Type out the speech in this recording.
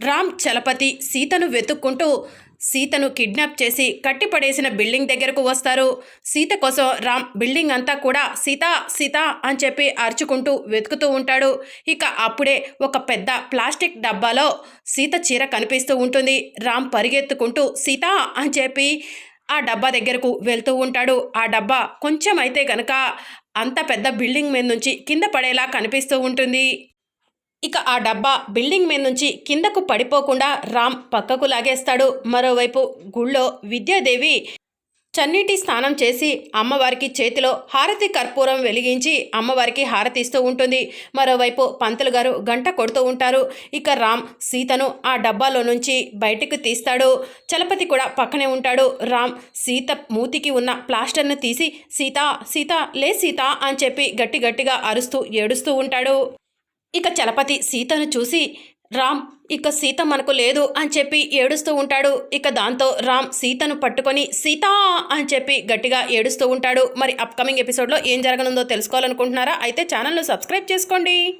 రామ్ చలపతి సీతను వెతుక్కుంటూ సీతను కిడ్నాప్ చేసి కట్టిపడేసిన బిల్డింగ్ దగ్గరకు వస్తారు. సీత కోసం రామ్ బిల్డింగ్ అంతా కూడా సీత సీత అని చెప్పి అరుచుకుంటూ వెతుకుతూ ఉంటాడు. ఇక అప్పుడే ఒక పెద్ద ప్లాస్టిక్ డబ్బాలో సీత చీర కనిపిస్తూ ఉంటుంది. రామ్ పరిగెత్తుకుంటూ సీత అని చెప్పి ఆ డబ్బా దగ్గరకు వెళ్తూ ఉంటాడు. ఆ డబ్బా కొంచెం అయితే గనక అంత పెద్ద బిల్డింగ్ మీద నుంచి కింద పడేలా కనిపిస్తూ ఉంటుంది. ఇక ఆ డబ్బా బిల్డింగ్ మీద నుంచి కిందకు పడిపోకుండా రామ్ పక్కకు లాగేస్తాడు. మరోవైపు గుళ్ళో విద్యాదేవి చన్నీటి స్నానం చేసి అమ్మవారికి చేతిలో హారతి కర్పూరం వెలిగించి అమ్మవారికి హారతి ఇస్తూ ఉంటుంది. మరోవైపు పంతులు గారు గంట కొడుతూ ఉంటారు. ఇక రామ్ సీతను ఆ డబ్బాలో నుంచి బయటకు తీస్తాడు. చలపతి కూడా పక్కనే ఉంటాడు. రామ్ సీత మూతికి ఉన్న ప్లాస్టర్ను తీసి సీత సీత లే సీత అని చెప్పి గట్టి గట్టిగా అరుస్తూ ఏడుస్తూ ఉంటాడు. ఇక చలపతి సీతను చూసి రామ్ ఇక సీత మనకు లేదు అని చెప్పి ఏడుస్తూ ఉంటాడు. ఇక దాంతో రామ్ సీతను పట్టుకొని సీత అని చెప్పి గట్టిగా ఏడుస్తూ ఉంటాడు. మరి అప్కమింగ్ ఎపిసోడ్లో ఏం జరగనుందో తెలుసుకోవాలనుకుంటున్నారా? అయితే ఛానల్ను సబ్స్క్రైబ్ చేసుకోండి.